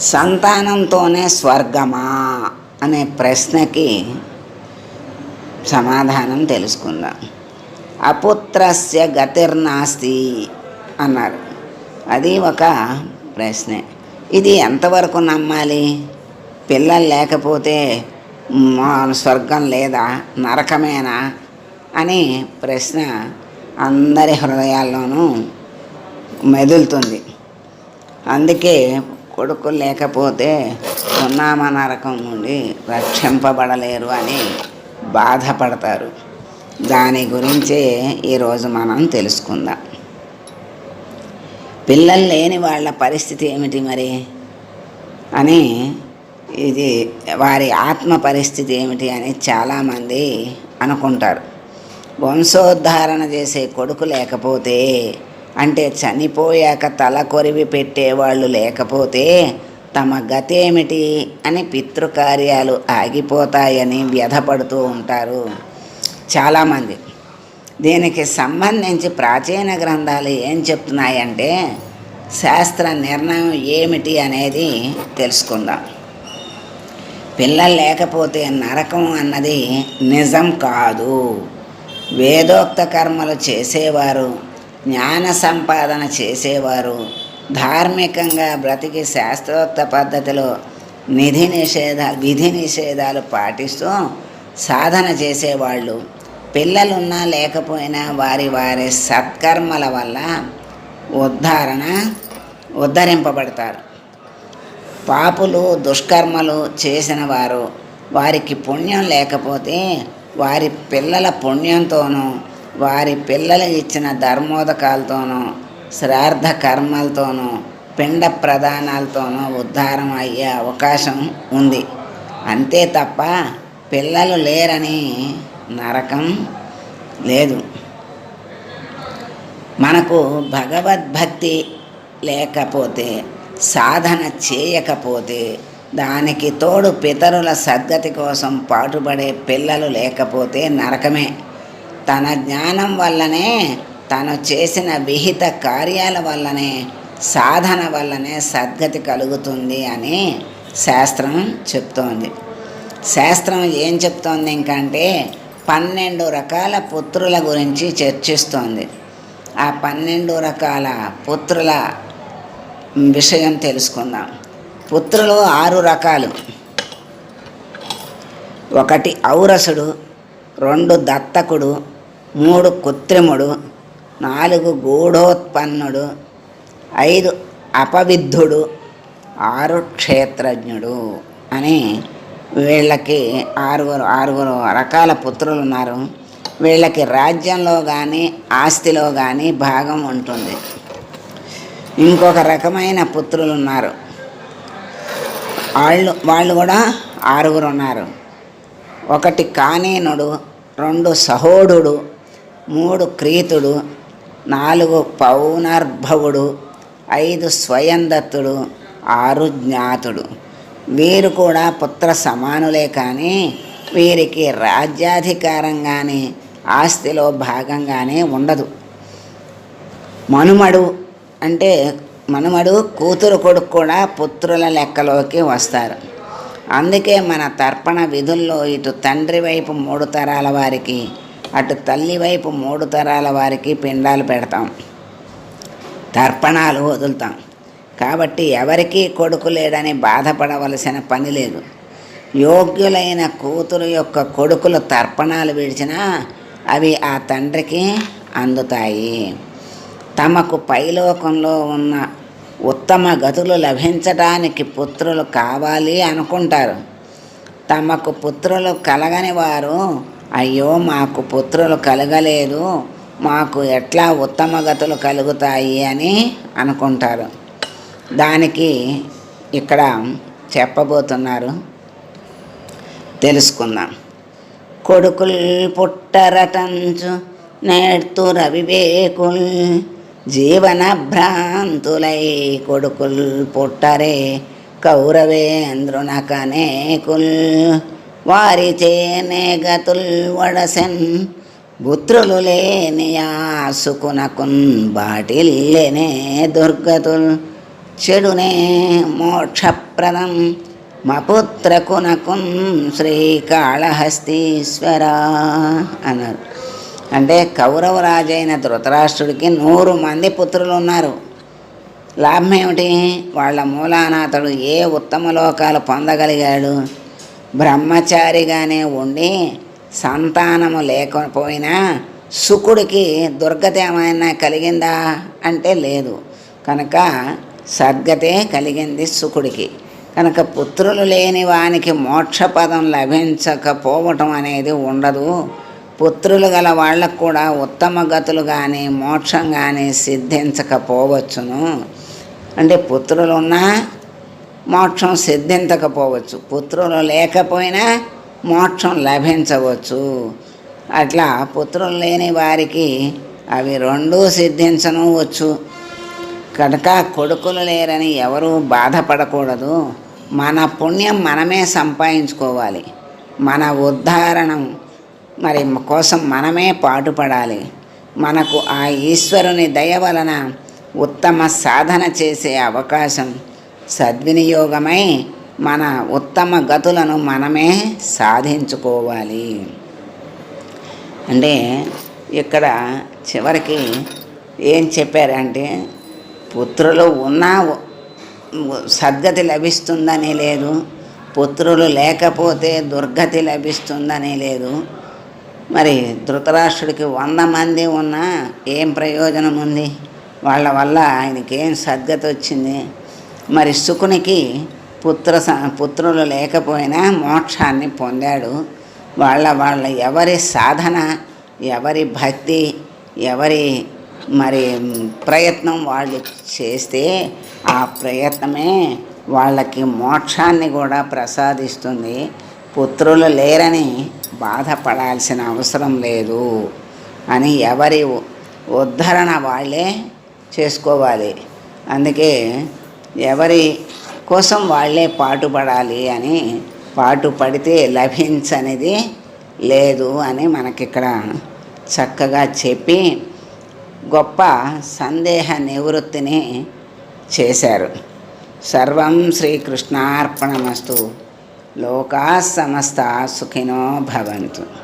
సంతానంతోనే స్వర్గమా అనే ప్రశ్నకి సమాధానం తెలుసుకుందాం. అపుత్రస్య గతిర్నాస్తి అన్నారు. అది ఒక ప్రశ్నే. ఇది ఎంతవరకు నమ్మాలి? పిల్లలు లేకపోతే స్వర్గం లేదా? నరకమేనా? అని ప్రశ్న అందరి హృదయాల్లోనూ మెదులుతుంది. అందుకే కొడుకు లేకపోతే ఉన్నామ నరకం నుండి రక్షింపబడలేరు అని బాధపడతారు. దాని గురించే ఈరోజు మనం తెలుసుకుందాం. పిల్లలు లేని వాళ్ళ పరిస్థితి ఏమిటి మరి? అని ఇది వారి ఆత్మ పరిస్థితి ఏమిటి అని చాలామంది అనుకుంటారు. వంశోద్ధారణ చేసే కొడుకు లేకపోతే అంటే చనిపోయాక తల కొరివి పెట్టేవాళ్ళు లేకపోతే తమ గతేమిటి అని పితృకార్యాలు ఆగిపోతాయని వ్యధపడుతూ ఉంటారు. చాలామంది. దీనికి సంబంధించి ప్రాచీన గ్రంథాలు ఏం చెప్తున్నాయంటే శాస్త్ర నిర్ణయం ఏమిటి అనేది తెలుసుకుందాం. పిల్లలు లేకపోతే నరకం అన్నది నిజం కాదు. వేదోక్త కర్మలు చేసేవారు జ్ఞాన సంపాదన చేసేవారు. ధార్మికంగా బ్రతికి శాస్త్రోక్త పద్ధతిలో నిధి నిషేధ విధి నిషేధాలు పాటిస్తూ సాధన చేసేవాళ్ళు. పిల్లలున్నా లేకపోయినా వారి వారి సత్కర్మల వల్ల ఉద్ధారణ ఉద్ధరింపబడతారు. పాపులు దుష్కర్మలు చేసిన వారు వారికి పుణ్యం లేకపోతే వారి పిల్లల పుణ్యంతోనూ వారి పిల్లలు ఇచ్చిన ధర్మోదకాలతోనూ శ్రార్థ కర్మలతోనూ పిండ ప్రదానాలతోనూ ఉద్ధారం అయ్యే అవకాశం ఉంది. అంతే తప్ప పిల్లలు లేరని నరకం లేదు. మనకు భగవద్భక్తి లేకపోతే సాధన చేయకపోతే దానికి తోడు పితరుల సద్గతి కోసం పాటుపడే పిల్లలు లేకపోతే నరకమే. తన జ్ఞానం వల్లనే తను చేసిన విహిత కార్యాల వల్లనే సాధన వల్లనే సద్గతి కలుగుతుంది అని శాస్త్రం చెప్తోంది. శాస్త్రం ఏం చెప్తోంది ఇంకంటే పన్నెండు రకాల పుత్రుల గురించి చర్చిస్తోంది. ఆ పన్నెండు రకాల పుత్రుల విషయం తెలుసుకుందాం. పుత్రులు ఆరు రకాలు. ఒకటి ఔరసుడు రెండు దత్తకుడు మూడు కృత్రిముడు నాలుగు గూఢోత్పన్నుడు ఐదు అపవిద్ధుడు ఆరు క్షేత్రజ్ఞుడు అని వీళ్ళకి ఆరుగురు ఆరుగురు రకాల పుత్రులు ఉన్నారు వీళ్ళకి రాజ్యంలో కానీ ఆస్తిలో కానీ భాగం ఉంటుంది. ఇంకొక రకమైన పుత్రులు ఉన్నారు వాళ్ళు వాళ్ళు కూడా ఆరుగురు ఉన్నారు ఒకటి కానీనుడు రెండు సహోడు మూడు క్రీతుడు నాలుగు పౌనర్భవుడు ఐదు స్వయందత్తుడు ఆరు జ్ఞాతుడు. వీరు కూడా పుత్ర సమానులే కానీ వీరికి రాజ్యాధికారం కానీ ఆస్తిలో భాగంగానే ఉండదు. మనుమడు అంటే మనుమడు కూతురు కొడుకు కూడా పుత్రుల లెక్కలోకి వస్తారు. అందుకే మన తర్పణ విధుల్లో ఇటు తండ్రి వైపు మూడు తరాల వారికి అటు తల్లి వైపు మూడు తరాల వారికి పిండాలు పెడతాం. తర్పణాలు వదులుతాం. కాబట్టి ఎవరికీ కొడుకు లేడని బాధపడవలసిన పని లేదు. యోగ్యులైన కూతురు యొక్క కొడుకులు తర్పణాలు విడిచినా అవి ఆ తండ్రికి అందుతాయి. తమకు పైలోకంలో ఉన్న ఉత్తమ గతులు లభించడానికి పుత్రులు కావాలి అనుకుంటారు. తమకు పుత్రులు కలగని వారు అయ్యో మాకు పుత్రులు కలగలేదు. మాకు ఎట్లా ఉత్తమ గతులు కలుగుతాయి అని అనుకుంటారు. దానికి ఇక్కడ చెప్పబోతున్నారు. తెలుసుకుందాం. కొడుకుల్ పుట్టరటంచు నేర్తుర వివేకుల్ జీవన భ్రాంతులై కొడుకుల్ పుట్టరే కౌరవేంద్రునకనేకుల్ వారి చేనే వడసెన్ పుత్రులు లేని ఆసుకునకున్ బాటిల్లెనే దుర్గతుల్. చెడునే మోక్షప్రదం మపుత్రకునకున్ శ్రీకాళహస్తీశ్వర అన్నారు. అంటే కౌరవరాజైన ధృతరాష్ట్రుడికి నూరు మంది పుత్రులు ఉన్నారు లాభం ఏమిటి వాళ్ళ మూలానాథుడు ఏ ఉత్తమ లోకాలు పొందగలిగాడు? బ్రహ్మచారిగానే ఉండి సంతానము లేకపోయినా సుకుడికి దుర్గతి ఏమైనా కలిగిందా అంటే లేదు. కనుక సద్గతే కలిగింది సుకుడికి. కనుక పుత్రులు లేని వానికి మోక్షపదం లభించకపోవటం అనేది ఉండదు. పుత్రులు గల వాళ్ళకు కూడా ఉత్తమ గతులు కానీ మోక్షం కానీ సిద్ధించకపోవచ్చును. అంటే పుత్రులున్నా మోక్షం సిద్ధించకపోవచ్చు. పుత్రులు లేకపోయినా మోక్షం లభించవచ్చు. అట్లా పుత్రులు లేని వారికి అవి రెండూ సిద్ధించను వచ్చు కనుక కొడుకులు లేరని ఎవరూ బాధపడకూడదు. మన పుణ్యం మనమే సంపాదించుకోవాలి. మన ఉద్ధారణం మరి కోసం మనమే పాటుపడాలి. మనకు ఆ ఈశ్వరుని దయ వలన ఉత్తమ సాధన చేసే అవకాశం సద్వినియోగమై మన ఉత్తమ గతులను మనమే సాధించుకోవాలి. అంటే ఇక్కడ చివరికి ఏం చెప్పారంటే పుత్రులు ఉన్నా సద్గతి లభిస్తుందని లేదు పుత్రులు లేకపోతే దుర్గతి లభిస్తుందని లేదు. మరి ధృతరాష్ట్రుడికి వంద మంది ఉన్నా ఏం ప్రయోజనం ఉంది? వాళ్ళ వల్ల ఆయనకి ఏం సద్గతి వచ్చింది? మరి శుకునికి పుత్ర స- పుత్రులు లేకపోయినా మోక్షాన్ని పొందాడు. వాళ్ళ వాళ్ళ ఎవరి సాధన ఎవరి భక్తి ఎవరి మరి ప్రయత్నం వాళ్ళు చేస్తే ఆ ప్రయత్నమే వాళ్ళకి మోక్షాన్ని కూడా ప్రసాదిస్తుంది. పుత్రులు లేరని బాధపడాల్సిన అవసరం లేదు అని ఎవరి ఉద్ధరణ వాళ్ళే చేసుకోవాలి. అందుకే ఎవరి కోసం వాళ్ళే పాటుపడాలి అని పాటుపడితే లభించనిది లేదు అని మనకిక్కడ చక్కగా చెప్పి గొప్ప సందేహ నివృత్తిని చేశారు. సర్వం శ్రీకృష్ణార్పణమస్తు. లోకా సమస్త సుఖినో భవంతు.